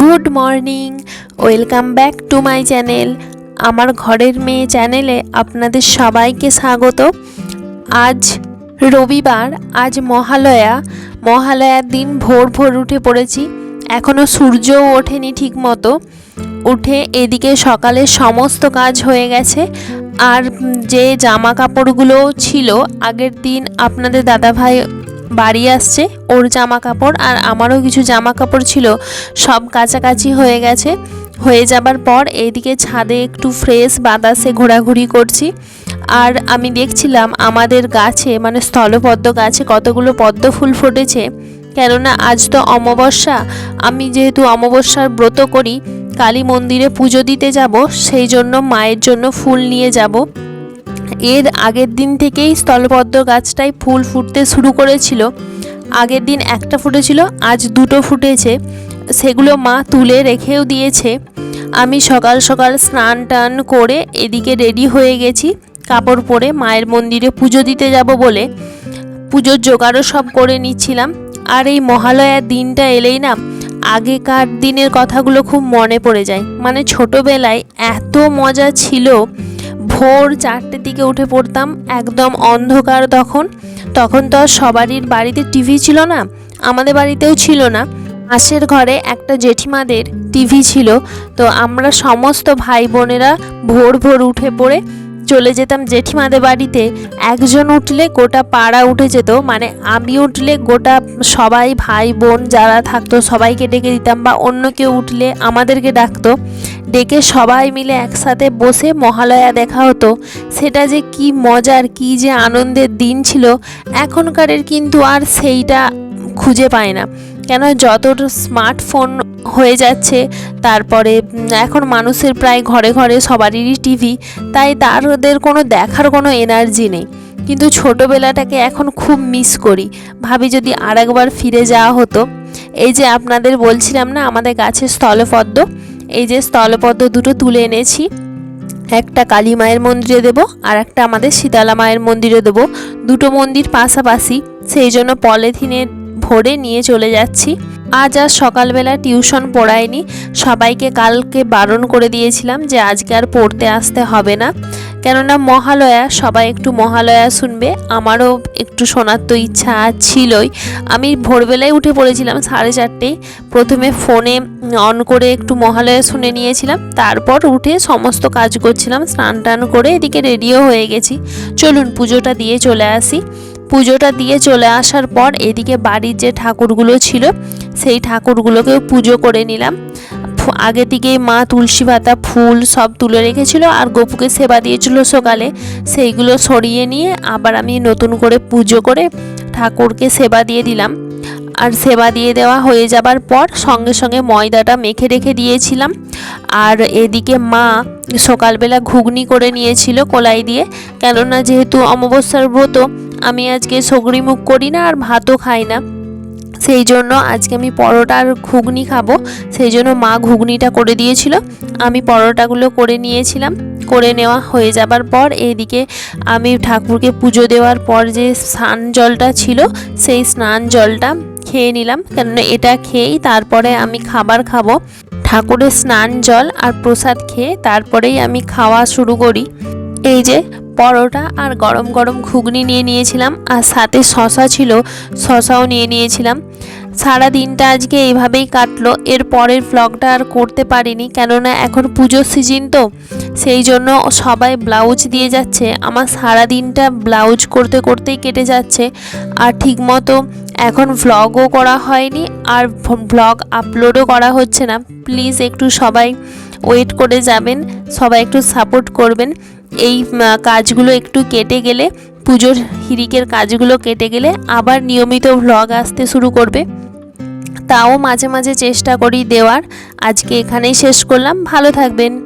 Good morning welcome back to my channel আমার ঘরের মেয়ে চ্যানেলে আপনাদের সবাইকে স্বাগত। আজ রবিবার, আজ মহালয়া। মহালয়ার দিন ভোর ভোর উঠে পড়েছি। এখনও সূর্যও ওঠেনি ঠিক মতো উঠে এদিকে সকালে সমস্ত কাজ হয়ে গেছে। আর যে জামা কাপড়গুলো ছিল, আগের দিন আপনাদের দাদাভাই বাড়ি আসছে, ওর জামা কাপড় আর আমারও কিছু জামা কাপড় ছিল, সব কাছাকাছি হয়ে গেছে। হয়ে যাবার পর এইদিকে ছাদে একটু ফ্রেশ বাতাসে ঘোরাঘুরি করছি। আর আমি দেখছিলাম আমাদের গাছে মানে স্থলপদ্ম গাছে কতগুলো পদ্ম ফুল ফুটেছে। কেননা আজ তো অমাবস্যা, আমি যেহেতু অমাবস্যার ব্রত করি, কালী মন্দিরে পুজো দিতে যাব, সেই জন্য মায়ের জন্য ফুল নিয়ে যাব। এর আগের দিন থেকেই স্থলপদ্ম গাছটায় ফুল ফুটতে শুরু করেছিল। আগের দিন একটা ফুটেছিল, আজ দুটো ফুটেছে। সেগুলো মা তুলে রেখেও দিয়েছে। আমি সকাল সকাল স্নান টান করে এদিকে রেডি হয়ে গেছি। কাপড় পরে মায়ের মন্দিরে পুজো দিতে যাব বলে পুজোর জোগাড়ও সব করে নিচ্ছিলাম। আর এই মহালয়ার দিনটা এলেই না, আগেকার দিনের কথাগুলো খুব মনে পড়ে যায়। মানে ছোটোবেলায় এত মজা ছিল ভোর চারটের দিকে উঠে পড়তাম, একদম অন্ধকার তখন। তখন তো আর সবারই বাড়িতে টিভি ছিল না, আমাদের বাড়িতেও ছিল না। পাশের ঘরে একটা জেঠিমাদের টিভি ছিল, তো আমরা সমস্ত ভাই বোনেরা ভোর ভোর উঠে পড়ে চলে যেতাম জেঠিমাদের বাড়িতে। একজন উঠলে গোটা পাড়া উঠে যেত মানে আমি উঠলে গোটা সবাই ভাই, বোন যারা থাকতো সবাইকে ডেকে দিতাম বা অন্য কেউ উঠলে আমাদেরকে ডাকতো। ডেকে সবাই মিলে একসাথে বসে মহালয়া দেখা হতো। সেটা যে কি মজার, কি যে আনন্দের দিন ছিল, এখনকারের কিন্তু আর সেইটা খুঁজে পায় না। কেন? যত স্মার্টফোন হয়ে যাচ্ছে। তারপরে এখন মানুষের প্রায় ঘরে ঘরে সবারই টিভি তাই তাদের কোনো দেখার কোনো এনার্জি নেই। কিন্তু ছোটোবেলাটাকে এখন খুব মিস করি। ভাবি যদি আর একবার ফিরে যাওয়া হতো। এই যে আপনাদের বলছিলাম না, আমাদের গাছের স্থলপদ্ম? এই যে স্থলপদ্ম দুটো তুলে এনেছি। একটা কালী মায়ের মন্দিরে দেব, আর একটা আমাদের শীতলা মায়ের মন্দিরে দেব। দুটো মন্দির পাশাপাশি, সেই জন্য পলিথিনে ভরে নিয়ে চলে যাচ্ছি। আজ আর সকালবেলা টিউশন পড়ায়নি। সবাইকে কালকে বারণ করে দিয়েছিলাম যে আজকে আর পড়তে আসতে হবে না। কেননা মহালয়া, সবাই একটু মহালয়া শুনবে। আমারও একটু শোনার তো ইচ্ছা ছিলই। আমি ভোরবেলায় উঠে পড়েছিলাম সাড়ে চারটেই প্রথমে ফোনে অন করে একটু মহালয়া শুনে নিয়েছিলাম। তারপর উঠে সমস্ত কাজ করছিলাম, স্নান টান করে এদিকে রেডিও হয়ে গেছি। চলুন পুজোটা দিয়ে চলে আসি। পুজোটা দিয়ে চলে আসার পর এদিকে বাড়ির যে ঠাকুরগুলো ছিল, সেই ঠাকুরগুলোকেও পুজো করে নিলাম। আগে থেকেই মা তুলসী পাতা, ফুল সব তুলে রেখেছিল আর গপুকে সেবা দিয়েছিল সকালে। সেইগুলো সরিয়ে নিয়ে আবার আমি নতুন করে পুজো করে ঠাকুরকে সেবা দিয়ে দিলাম। আর সেবা দিয়ে দেওয়া হয়ে যাবার পর সঙ্গে সঙ্গে ময়দাটা মেখে রেখে দিয়েছিলাম। আর এদিকে মা সকালবেলা ঘুগনি করে নিয়েছিল কলাই দিয়ে। কেননা যেহেতু অমাবস্যার ব্রত আমি আজকে সগড়ি মুখ করি না আর ভাতও খাই না। সেই জন্য আজকে আমি পরোটা আর ঘুগনি খাব। সেই জন্য মা ঘুগনিটা করে দিয়েছিল। আমি পরোটাগুলো করে নিয়েছিলাম। করে নেওয়া হয়ে যাবার পর এইদিকে আমি ঠাকুরকে পুজো দেওয়ার পর যে স্নান জলটা ছিল, সেই স্নান জলটা খেয়ে নিলাম। কেননা এটা খেয়েই তারপরে আমি খাবার খাব। ঠাকুরের স্নান জল আর প্রসাদ খেয়ে তারপরেই আমি খাওয়া শুরু করি। এই যে পরোটা আর গরম গরম ঘুগনি নিয়ে নিয়েছিলাম, আর সাথে শশা ছিল, শশাও নিয়ে নিয়েছিলাম। সারা দিনটা আজকে এইভাবেই কাটলো, এর পরের ভ্লগটা আর করতে পারিনি, কেননা এখন পুজোর সিজন তো, সেই জন্য সবাই ব্লাউজ দিয়ে যাচ্ছে। আমার সারা দিনটা ব্লাউজ করতে করতেই কেটে যাচ্ছে, আর ঠিকমতো এখন ভ্লগও করা হয়নি, আর ভ্লগ আপলোডও করা হচ্ছে না। প্লিজ একটু সবাই ওয়েট করে যাবেন, সবাই একটু সাপোর্ট করবেন। এই কাজগুলো একটু কেটে গেলে, পুজোর হিরিকের কাজগুলো কেটে গেলে আবার নিয়মিত ভ্লগ আসতে শুরু করবে। তাও মাঝে মাঝে চেষ্টা করি দেওয়ার। আজকে এখানেই শেষ করলাম। ভালো থাকবেন।